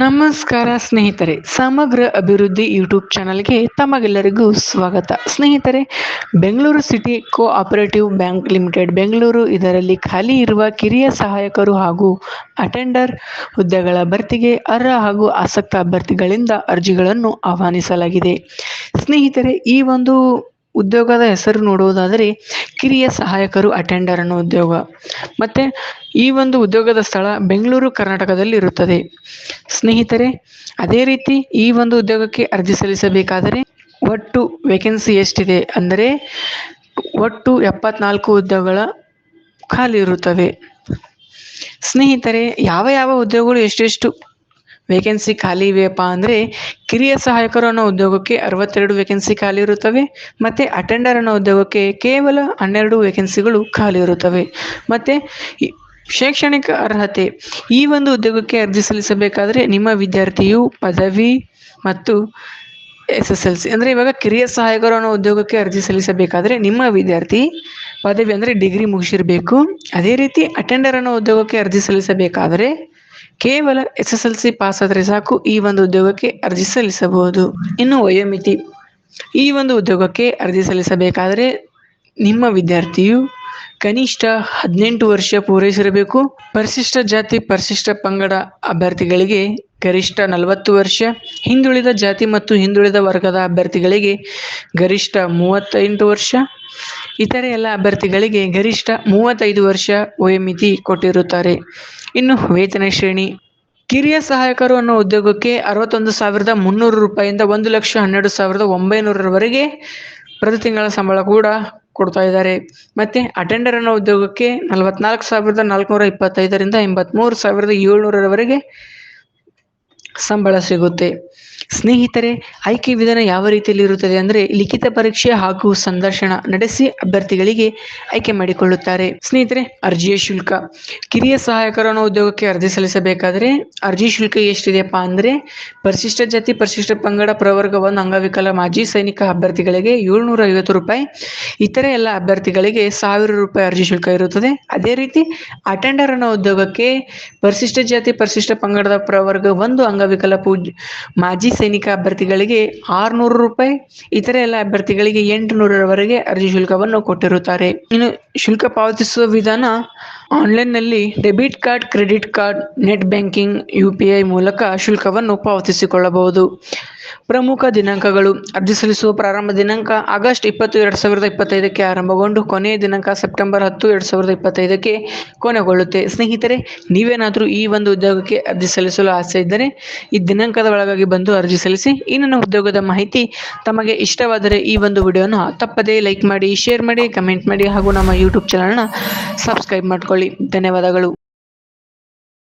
ನಮಸ್ಕಾರ ಸ್ನೇಹಿತರೆ, ಸಮಗ್ರ ಅಭಿವೃದ್ಧಿ ಯೂಟ್ಯೂಬ್ ಚಾನಲ್ಗೆ ತಮಗೆಲ್ಲರಿಗೂ ಸ್ವಾಗತ. ಸ್ನೇಹಿತರೆ, Bengaluru city cooperative bank limited Bengaluru ಇದರಲ್ಲಿ ಖಾಲಿ ಇರುವ ಕಿರಿಯ ಸಹಾಯಕರು ಹಾಗೂ ಅಟೆಂಡರ್ ಹುದ್ದೆಗಳ ಭರ್ತಿಗೆ ಅರ್ಹ ಹಾಗೂ ಆಸಕ್ತ ಅಭ್ಯರ್ಥಿಗಳಿಂದ ಅರ್ಜಿಗಳನ್ನು ಆಹ್ವಾನಿಸಲಾಗಿದೆ. ಸ್ನೇಹಿತರೆ, ಈ ಒಂದು ಉದ್ಯೋಗದ ಹೆಸರು ನೋಡುವುದಾದರೆ ಕಿರಿಯ ಸಹಾಯಕರು ಅಟೆಂಡರ್ ಅನ್ನೋ ಉದ್ಯೋಗ. ಮತ್ತು ಈ ಒಂದು ಉದ್ಯೋಗದ ಸ್ಥಳ ಬೆಂಗಳೂರು, ಕರ್ನಾಟಕದಲ್ಲಿ ಇರುತ್ತದೆ. ಸ್ನೇಹಿತರೆ, ಅದೇ ರೀತಿ ಈ ಒಂದು ಉದ್ಯೋಗಕ್ಕೆ ಅರ್ಜಿ ಸಲ್ಲಿಸಬೇಕಾದರೆ ಒಟ್ಟು ವೇಕೆನ್ಸಿ ಎಷ್ಟಿದೆ ಅಂದರೆ ಒಟ್ಟು ಎಪ್ಪತ್ನಾಲ್ಕು ಉದ್ಯೋಗಗಳ ಖಾಲಿ ಇರುತ್ತವೆ. ಸ್ನೇಹಿತರೆ, ಯಾವ ಯಾವ ಉದ್ಯೋಗಗಳು ಎಷ್ಟೆಷ್ಟು ವೇಕೆನ್ಸಿ ಖಾಲಿ ಇವೆಯಪ್ಪ ಅಂದರೆ ಕಿರಿಯ ಸಹಾಯಕರು ಅನ್ನೋ ಉದ್ಯೋಗಕ್ಕೆ ಅರವತ್ತೆರಡು ವೇಕೆನ್ಸಿ ಖಾಲಿ ಇರುತ್ತವೆ ಮತ್ತು ಅಟೆಂಡರ್ ಅನ್ನೋ ಉದ್ಯೋಗಕ್ಕೆ ಕೇವಲ ಹನ್ನೆರಡು ವೇಕೆನ್ಸಿಗಳು ಖಾಲಿ ಇರುತ್ತವೆ. ಮತ್ತು ಶೈಕ್ಷಣಿಕ ಅರ್ಹತೆ, ಈ ಒಂದು ಉದ್ಯೋಗಕ್ಕೆ ಅರ್ಜಿ ಸಲ್ಲಿಸಬೇಕಾದರೆ ನಿಮ್ಮ ವಿದ್ಯಾರ್ಥಿಯು ಪದವಿ ಮತ್ತು ಎಸ್ ಎಸ್ ಎಲ್ ಸಿ ಅಂದರೆ ಇವಾಗ ಕಿರಿಯ ಸಹಾಯಕರು ಅನ್ನೋ ಉದ್ಯೋಗಕ್ಕೆ ಅರ್ಜಿ ಸಲ್ಲಿಸಬೇಕಾದರೆ ನಿಮ್ಮ ವಿದ್ಯಾರ್ಥಿ ಪದವಿ ಅಂದರೆ ಡಿಗ್ರಿ ಮುಗಿಸಿರಬೇಕು. ಅದೇ ರೀತಿ ಅಟೆಂಡರ್ ಅನ್ನೋ ಉದ್ಯೋಗಕ್ಕೆ ಅರ್ಜಿ ಸಲ್ಲಿಸಬೇಕಾದರೆ ಕೇವಲ S S L C pass ಆದರೆ ಸಾಕು. ಈ ಒಂದು ಉದ್ಯೋಗಕ್ಕೆ ಅರ್ಜಿ ಸಲ್ಲಿಸಬಹುದು. ಇನ್ನು ವಯೋಮಿತಿ. ಈ ಒಂದು ಉದ್ಯೋಗಕ್ಕೆ ಅರ್ಜಿ ಸಲ್ಲಿಸಬೇಕಾದರೆ ನಿಮ್ಮ ವಿದ್ಯಾರ್ಥಿಯು ಕನಿಷ್ಠ ಹದಿನೆಂಟು ವರ್ಷ ಪೂರೈಸಿರಬೇಕು. ಪರಿಶಿಷ್ಟ ಜಾತಿ, ಪರಿಶಿಷ್ಟ ಪಂಗಡ ಅಭ್ಯರ್ಥಿಗಳಿಗೆ ಗರಿಷ್ಠ ನಲವತ್ತು ವರ್ಷ. ಹಿಂದುಳಿದ ಜಾತಿ ಮತ್ತು ಹಿಂದುಳಿದ ವರ್ಗದ ಅಭ್ಯರ್ಥಿಗಳಿಗೆ ಗರಿಷ್ಠ ಮೂವತ್ತೆಂಟು ವರ್ಷ. ಇತರೆ ಎಲ್ಲ ಅಭ್ಯರ್ಥಿಗಳಿಗೆ ಗರಿಷ್ಠ ಮೂವತ್ತೈದು ವರ್ಷ ವಯೋಮಿತಿ ಕೊಟ್ಟಿರುತ್ತಾರೆ. ಇನ್ನು ವೇತನ ಶ್ರೇಣಿ. ಕಿರಿಯ ಸಹಾಯಕರು ಅನ್ನೋ ಉದ್ಯೋಗಕ್ಕೆ ಅರವತ್ತೊಂದು ಸಾವಿರದ ಮುನ್ನೂರು ರೂಪಾಯಿಂದ ಒಂದು ಲಕ್ಷ ಹನ್ನೆರಡು ಸಾವಿರದ ಒಂಬೈನೂರರವರೆಗೆ ಪ್ರತಿ ತಿಂಗಳ ಸಂಬಳ ಕೂಡ ಕೊಡ್ತಾ ಇದ್ದಾರೆ. ಮತ್ತೆ ಅಟೆಂಡರ್ ಅನ್ನೋ ಉದ್ಯೋಗಕ್ಕೆ ನಲವತ್ನಾಲ್ಕು ಸಾವಿರದ ನಾಲ್ಕುನೂರ ಇಪ್ಪತ್ತೈದರಿಂದ ಎಂಬತ್ಮೂರು ಸಾವಿರದ ಏಳ್ನೂರರವರೆಗೆ ಸಂಬಳ ಸಿಗುತ್ತೆ. ಸ್ನೇಹಿತರೆ, ಆಯ್ಕೆ ವಿಧಾನ ಯಾವ ರೀತಿಯಲ್ಲಿ ಇರುತ್ತದೆ ಅಂದರೆ ಲಿಖಿತ ಪರೀಕ್ಷೆ ಹಾಗೂ ಸಂದರ್ಶನ ನಡೆಸಿ ಅಭ್ಯರ್ಥಿಗಳಿಗೆ ಆಯ್ಕೆ ಮಾಡಿಕೊಳ್ಳುತ್ತಾರೆ. ಸ್ನೇಹಿತರೆ, ಅರ್ಜಿಯ ಶುಲ್ಕ. ಕಿರಿಯ ಸಹಾಯಕರನ್ನು ಉದ್ಯೋಗಕ್ಕೆ ಅರ್ಜಿ ಸಲ್ಲಿಸಬೇಕಾದರೆ ಅರ್ಜಿ ಶುಲ್ಕ ಎಷ್ಟಿದೆಯಪ್ಪ ಅಂದರೆ ಪರಿಶಿಷ್ಟ ಜಾತಿ, ಪರಿಶಿಷ್ಟ ಪಂಗಡ ಪ್ರವರ್ಗ ಒಂದು ಅಂಗವಿಕಲ ಮಾಜಿ ಸೈನಿಕ ಅಭ್ಯರ್ಥಿಗಳಿಗೆ ಏಳ್ನೂರ ಐವತ್ತು ರೂಪಾಯಿ, ಇತರೆ ಎಲ್ಲ ಅಭ್ಯರ್ಥಿಗಳಿಗೆ ಸಾವಿರ ರೂಪಾಯಿ ಅರ್ಜಿ ಶುಲ್ಕ ಇರುತ್ತದೆ. ಅದೇ ರೀತಿ ಅಟೆಂಡರ್ ಅನ್ನೋ ಉದ್ಯೋಗಕ್ಕೆ ಪರಿಶಿಷ್ಟ ಜಾತಿ, ಪರಿಶಿಷ್ಟ ಪಂಗಡದ ಪ್ರವರ್ಗ ಒಂದು ಅಂಗವಿಕಲ ಪೂಜ್ ಮಾಜಿ ಸೈನಿಕ ಅಭ್ಯರ್ಥಿಗಳಿಗೆ ಆರುನೂರು ರೂಪಾಯಿ ಇತರೆ ಎಲ್ಲ ಅಭ್ಯರ್ಥಿಗಳಿಗೆ ಎಂಟುನೂರರವರೆಗೆ ಅರ್ಜಿ ಶುಲ್ಕವನ್ನು ಕೊಟ್ಟಿರುತ್ತಾರೆ. ಇನ್ನು ಶುಲ್ಕ ಪಾವತಿಸುವ ವಿಧಾನ ಆನ್ಲೈನ್ನಲ್ಲಿ debit card, credit card, net banking, U P I ಮೂಲಕ ಶುಲ್ಕವನ್ನು ಪಾವತಿಸಿಕೊಳ್ಳಬಹುದು. ಪ್ರಮುಖ ದಿನಾಂಕಗಳು. ಅರ್ಜಿ ಸಲ್ಲಿಸುವ ಪ್ರಾರಂಭ ದಿನಾಂಕ ಆಗಸ್ಟ್ ಇಪ್ಪತ್ತು, ಎರಡು ಸಾವಿರದ ಇಪ್ಪತ್ತೈದಕ್ಕೆ ಆರಂಭಗೊಂಡು ಕೊನೆಯ ದಿನಾಂಕ ಸೆಪ್ಟೆಂಬರ್ ಹತ್ತು, ಎರಡು ಸಾವಿರದ ಇಪ್ಪತ್ತೈದಕ್ಕೆ ಕೊನೆಗೊಳ್ಳುತ್ತೆ. ಸ್ನೇಹಿತರೆ, ನೀವೇನಾದರೂ ಈ ಒಂದು ಉದ್ಯೋಗಕ್ಕೆ ಅರ್ಜಿ ಸಲ್ಲಿಸಲು ಆಸೆ ಇದ್ದರೆ ಈ ದಿನಾಂಕದ ಒಳಗಾಗಿ ಬಂದು ಅರ್ಜಿ ಸಲ್ಲಿಸಿ. ಇನ್ನೊಂದು ಉದ್ಯೋಗದ ಮಾಹಿತಿ ತಮಗೆ ಇಷ್ಟವಾದರೆ ಈ ಒಂದು ವಿಡಿಯೋನ ತಪ್ಪದೇ ಲೈಕ್ ಮಾಡಿ, ಶೇರ್ ಮಾಡಿ, ಕಮೆಂಟ್ ಮಾಡಿ ಹಾಗೂ ನಮ್ಮ ಯೂಟ್ಯೂಬ್ ಚಾನಲ್ನ ಸಬ್ಸ್ಕ್ರೈಬ್ ಮಾಡ್ಕೊಳ್ಳಿ. ಧನ್ಯವಾದಗಳು.